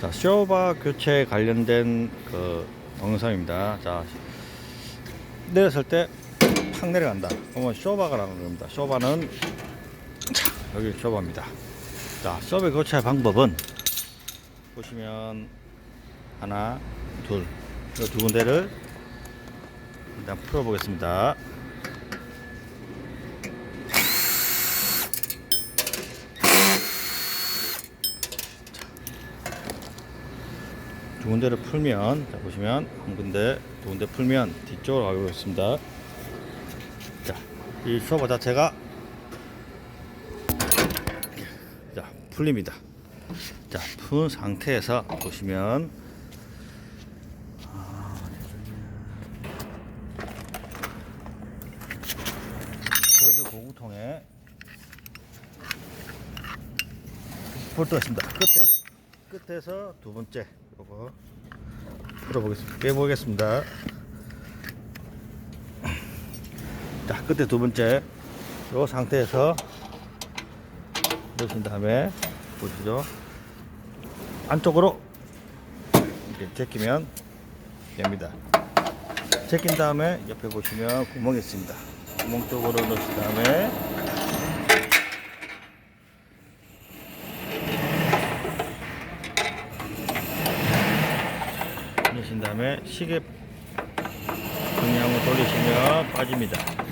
자, 쇼바 교체 관련된 그 동영상입니다. 자, 내렸을 때 팍 내려간다. 그러면 쇼바가 나오는 겁니다. 쇼바는 자, 여기 쇼바입니다. 자, 쇼바 교체 방법은 보시면 하나, 둘, 이두 군데를 일단 풀어보겠습니다. 두 군데를 풀면 자 보시면 한 군데 두 군데 풀면 뒤쪽으로 가고 있습니다. 자이 쇼버 자체가 자 풀립니다. 자 푼 상태에서 보시면 아, 고구통에 볼트가 있습니다. 끝에 끝에서 두 번째 요거 풀어보겠습니다. 빼보겠습니다. 자, 끝에 두 번째 요 상태에서 넣으신 다음에 보시죠. 안쪽으로 이렇게 제끼면 됩니다. 제낀 다음에 옆에 보시면 구멍이 있습니다. 구멍 쪽으로 넣으신 다음에 넣으신 다음에 시계 방향으로 돌리시면 빠집니다.